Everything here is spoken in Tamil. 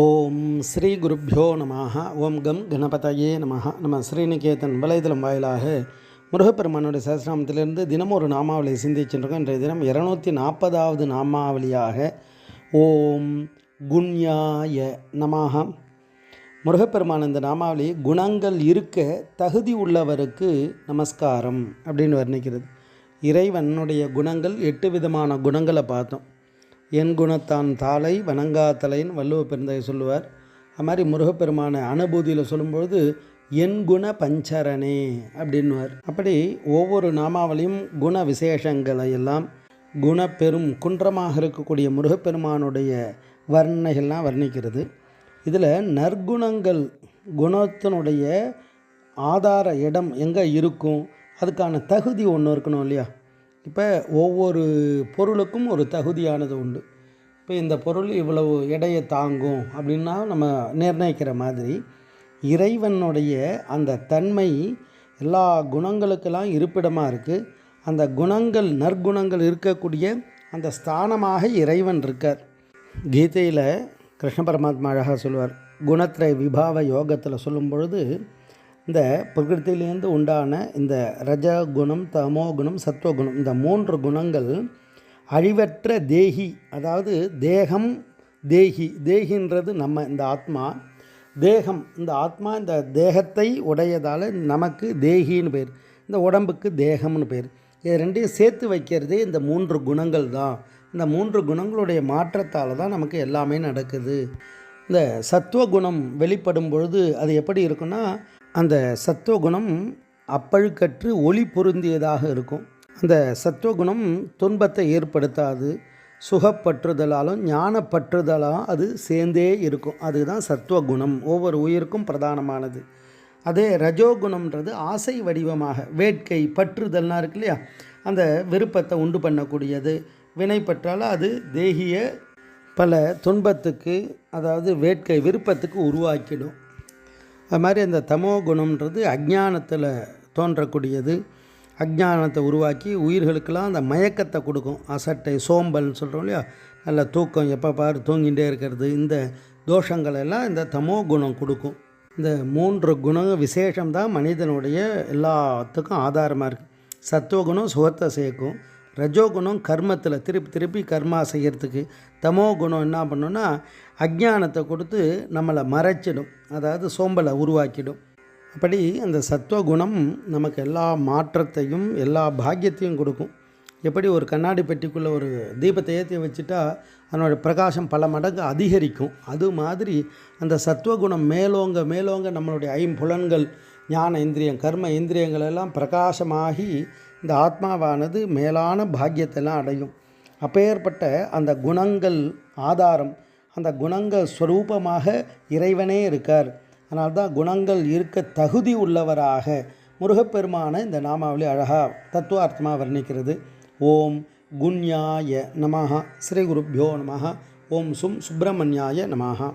ஓம் ஸ்ரீ குருப்பியோ நமாக ஓம் கம் கணபதையே நமः நம்ம ஸ்ரீநிகேதன் வலைதளம் வாயிலாக முருகப்பெருமானுடைய சஹசிராமத்திலிருந்து தினமும் ஒரு நாமாவளியை சிந்திச்சுருக்கோம் இன்றைய தினம் இரநூத்தி நாற்பதாவது நாமாவளியாக ஓம் குண்யாய நமாக முருகப்பெருமான் இந்த நாமாவளி குணங்கள் இருக்க தகுதி உள்ளவருக்கு நமஸ்காரம் அப்படின்னு வர்ணிக்கிறது. இறைவனுடைய குணங்கள் எட்டு விதமான குணங்களை பார்த்தோம். என் குணத்தான் தாளை வணங்காத்தலைன்னு வள்ளுவ பெருந்தகை சொல்லுவார். அது மாதிரி முருகப்பெருமான அனுபூதியில் சொல்லும்பொழுது என் குண பஞ்சரணே அப்படின்னுவார். அப்படி ஒவ்வொரு நாமாவளியும் குண விசேஷங்களை எல்லாம் குணப்பெரும் குன்றமாக இருக்கக்கூடிய முருகப்பெருமானுடைய வர்ணனைகள்லாம் வர்ணிக்கிறது. இதில் நற்குணங்கள் குணத்தினுடைய ஆதார இடம் எங்கே இருக்கும்? அதுக்கான தகுதி ஒன்று இருக்கணும் இல்லையா? இப்போ ஒவ்வொரு பொருளுக்கும் ஒரு தகுதியானது உண்டு. இப்போ இந்த பொருள் இவ்வளவு எடையை தாங்கும் அப்படின்னா நம்ம நிர்ணயிக்கிற மாதிரி இறைவனுடைய அந்த தன்மை எல்லா குணங்களுக்கெல்லாம் இருப்பிடமாக இருக்குது அந்த குணங்கள் நற்குணங்கள் இருக்கக்கூடிய அந்த ஸ்தானமாக இறைவன் இருக்கார். கீதையில் கிருஷ்ண பரமாத்மா அழகாக சொல்லுவார் குணத்திரை விபாவ யோகத்தில் சொல்லும் பொழுது இந்த பிரகிருத்திலேருந்து உண்டான இந்த ரஜ குணம் தமோ குணம் சத்துவகுணம் இந்த மூன்று குணங்கள் அழிவற்ற தேகி அதாவது தேகம் தேகி தேகின்றது நம்ம இந்த ஆத்மா. தேகம் இந்த ஆத்மா இந்த தேகத்தை உடையதால் நமக்கு தேகின்னு பேர் இந்த உடம்புக்கு தேகம்னு பேர். இது ரெண்டையும் சேர்த்து வைக்கிறதே இந்த மூன்று குணங்கள் தான். இந்த மூன்று குணங்களுடைய மாற்றத்தால் தான் நமக்கு எல்லாமே நடக்குது. இந்த சத்துவகுணம் வெளிப்படும் பொழுது அது எப்படி இருக்குன்னா அந்த சத்துவகுணம் அப்பழுக்கற்று ஒளி பொருந்தியதாக இருக்கும். அந்த சத்துவகுணம் துன்பத்தை ஏற்படுத்தாது சுகப்பற்றுதலாலும் ஞானப்பற்றுதலாலும் அது சேர்ந்தே இருக்கும். அதுதான் சத்துவகுணம். ஒவ்வொரு உயிருக்கும் பிரதானமானது. அதே ரஜோகுணம்ன்றது ஆசை வடிவமாக வேட்கை பற்றுதல்னா இருக்கு இல்லையா? அந்த விருப்பத்தை உண்டு பண்ணக்கூடியது. வினைப்பற்றால் அது தேகிய பல துன்பத்துக்கு அதாவது வேட்கை விருப்பத்துக்கு உருவாக்கிடும். அது மாதிரி அந்த தமோ குணம்ன்றது அஜ்ஞானத்தில் தோன்றக்கூடியது. அஜ்ஞானத்தை உருவாக்கி உயிர்களுக்கெல்லாம் அந்த மயக்கத்தை கொடுக்கும். அசட்டை சோம்பல்னு சொல்கிறோம் இல்லையா? நல்ல தூக்கம் எப்போ பாரு தூங்கிகிட்டே இருக்கிறது. இந்த தோஷங்கள் எல்லாம் இந்த தமோ குணம் கொடுக்கும். இந்த மூன்று குணம் விசேஷம்தான் மனிதனுடைய எல்லாத்துக்கும் ஆதாரமாக இருக்குது சத்துவகுணம் சுகத்தை சேர்க்கும். ரஜோகுணம் கர்மத்தில். திருப்பி திருப்பி கர்மா செய்கிறதுக்கு தமோ குணம் என்ன பண்ணுன்னா அஜானத்தை கொடுத்து நம்மளை மறைச்சிடும். அதாவது சோம்பலை உருவாக்கிடும். அப்படி அந்த சத்துவகுணம் நமக்கு எல்லா மாற்றத்தையும் எல்லா பாக்கியத்தையும் கொடுக்கும். எப்படி ஒரு கண்ணாடி பெட்டிக்குள்ளே ஒரு தீபத்தை ஏற்றி வச்சுட்டா அதனோட பிரகாசம் பல மடங்கு அதிகரிக்கும். அது மாதிரி அந்த சத்துவகுணம் மேலோங்க மேலோங்க நம்மளுடைய ஐம்புலன்கள் ஞான இந்திரியம் கர்ம இந்திரியங்கள் எல்லாம் பிரகாசமாகி இந்த ஆத்மாவானது மேலான பாக்கியத்தெல்லாம் அடையும். அப்பேற்பட்ட அந்த குணங்கள் ஆதாரம் அந்த குணங்கள் ஸ்வரூபமாக இறைவனே இருக்கார். அதனால்தான் குணங்கள் இருக்க தகுதி உள்ளவராக முருகப்பெருமான இந்த நாமாவளி அழகாக தத்துவார்த்தமாக வர்ணிக்கிறது. ஓம் குண்யாய நமஹா. ஸ்ரீ குருப்யோ நமஹா. ஓம் சும் சுப்பிரமணியாய நமஹா.